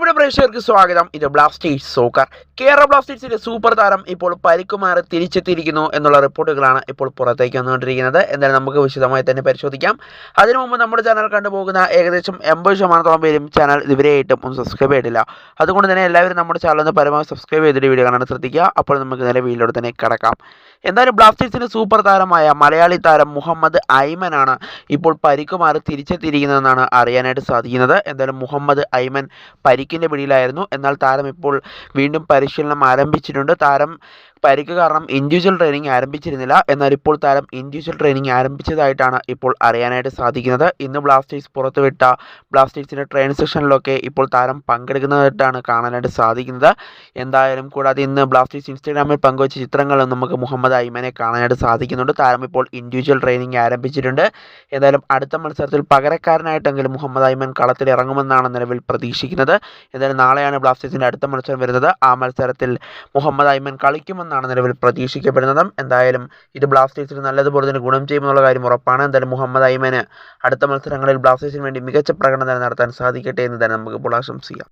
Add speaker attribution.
Speaker 1: പ്രിയപ്പെട്ട പ്രേക്ഷകർക്ക് സ്വാഗതം. ഇത് ബ്ലാസ്റ്റേഴ്സ് സോക്കർ കേരള ബ്ലാസ്റ്റേഴ്സിന്റെ സൂപ്പർ താരം ഇപ്പോൾ പരിക്കുമാറി തിരിച്ചെത്തിയിരിക്കുന്നു എന്നുള്ള റിപ്പോർട്ടുകളാണ് ഇപ്പോൾ പുറത്തേക്ക് വന്നുകൊണ്ടിരിക്കുന്നത്. എന്തായാലും നമുക്ക് വിശദമായി തന്നെ പരിശോധിക്കാം. അതിനു മുമ്പ് നമ്മുടെ ചാനൽ കണ്ടുപോകുന്ന ഏകദേശം എൺപത് ശതമാനത്തോളം പേരും ചാനൽ ഇതുവരെയായിട്ടും ഒന്നും സബ്സ്ക്രൈബ് ചെയ്തിട്ടില്ല. അതുകൊണ്ട് തന്നെ എല്ലാവരും നമ്മുടെ ചാനൽ ഒന്ന് പരമാവധി സബ്സ്ക്രൈബ് ചെയ്തിട്ട് വീഡിയോ കാണാൻ ശ്രദ്ധിക്കുക. അപ്പോൾ നമുക്ക് നേരെ വീഡിയോ തന്നെ കിടക്കാം. എന്തായാലും ബ്ലാസ്റ്റേഴ്സിന്റെ സൂപ്പർ താരമായ മലയാളി താരം മുഹമ്മദ് ഐമനാണ് ഇപ്പോൾ പരിക്കുമാറി തിരിച്ചെത്തിയിരിക്കുന്നതെന്നാണ് അറിയാനായിട്ട് സാധിക്കുന്നത്. എന്തായാലും മുഹമ്മദ് ഐമൻ പരിക്കിന്റെ പിടിയിലായിരുന്നു. എന്നാൽ താരം ഇപ്പോൾ വീണ്ടും പരിശീലനം ആരംഭിച്ചിട്ടുണ്ട്. താരം പരിക്ക് കാരണം ഇൻഡിവിജ്വൽ ട്രെയിനിങ് ആരംഭിച്ചിരുന്നില്ല. എന്നാൽ ഇപ്പോൾ താരം ഇൻഡിവിജ്വൽ ട്രെയിനിങ് ആരംഭിച്ചതായിട്ടാണ് ഇപ്പോൾ അറിയാനായിട്ട് സാധിക്കുന്നത്. ഇന്ന് ബ്ലാസ്റ്റേഴ്സ് പുറത്തുവിട്ട ബ്ലാസ്റ്റേഴ്സിന്റെ ട്രെയിൻ സെഷനിലൊക്കെ ഇപ്പോൾ താരം പങ്കെടുക്കുന്നതായിട്ടാണ് കാണാനായിട്ട് സാധിക്കുന്നത്. എന്തായാലും കൂടാതെ ഇന്ന് ബ്ലാസ്റ്റേഴ്സ് ഇൻസ്റ്റാഗ്രാമിൽ പങ്കുവച്ച ചിത്രങ്ങളും നമുക്ക് മുഹമ്മദ് ഐമനെ കാണാനായിട്ട് സാധിക്കുന്നുണ്ട്. താരം ഇപ്പോൾ ഇൻഡിവിജ്വൽ ട്രെയിനിങ് ആരംഭിച്ചിട്ടുണ്ട്. എന്തായാലും അടുത്ത മത്സരത്തിൽ പകരക്കാരനായിട്ടെങ്കിലും മുഹമ്മദ് ഐമൻ കളത്തിൽ ഇറങ്ങുമെന്നാണ് നിലവിൽ പ്രതീക്ഷിക്കുന്നത്. എന്തായാലും നാളെയാണ് ബ്ലാസ്റ്റേഴ്സിന്റെ അടുത്ത മത്സരം വരുന്നത്. ആ മത്സരത്തിൽ മുഹമ്മദ് ഐമൻ കളിക്കുമെന്നാണ് നിലവിൽ പ്രതീക്ഷിക്കപ്പെടുന്നത്. എന്തായാലും ഇത് ബ്ലാസ്റ്റേഴ്സിന് നല്ലതുപോലെ തന്നെ ഗുണം ചെയ്യുമെന്നുള്ള കാര്യം ഉറപ്പാണ്. എന്തായാലും മുഹമ്മദ് ഐമന് അടുത്ത മത്സരങ്ങളിൽ ബ്ലാസ്റ്റേഴ്സിന് വേണ്ടി മികച്ച പ്രകടനം തന്നെ നടത്താൻ സാധിക്കട്ടെ എന്ന് തന്നെ നമുക്ക് ഇപ്പോൾ ആശംസിക്കാം.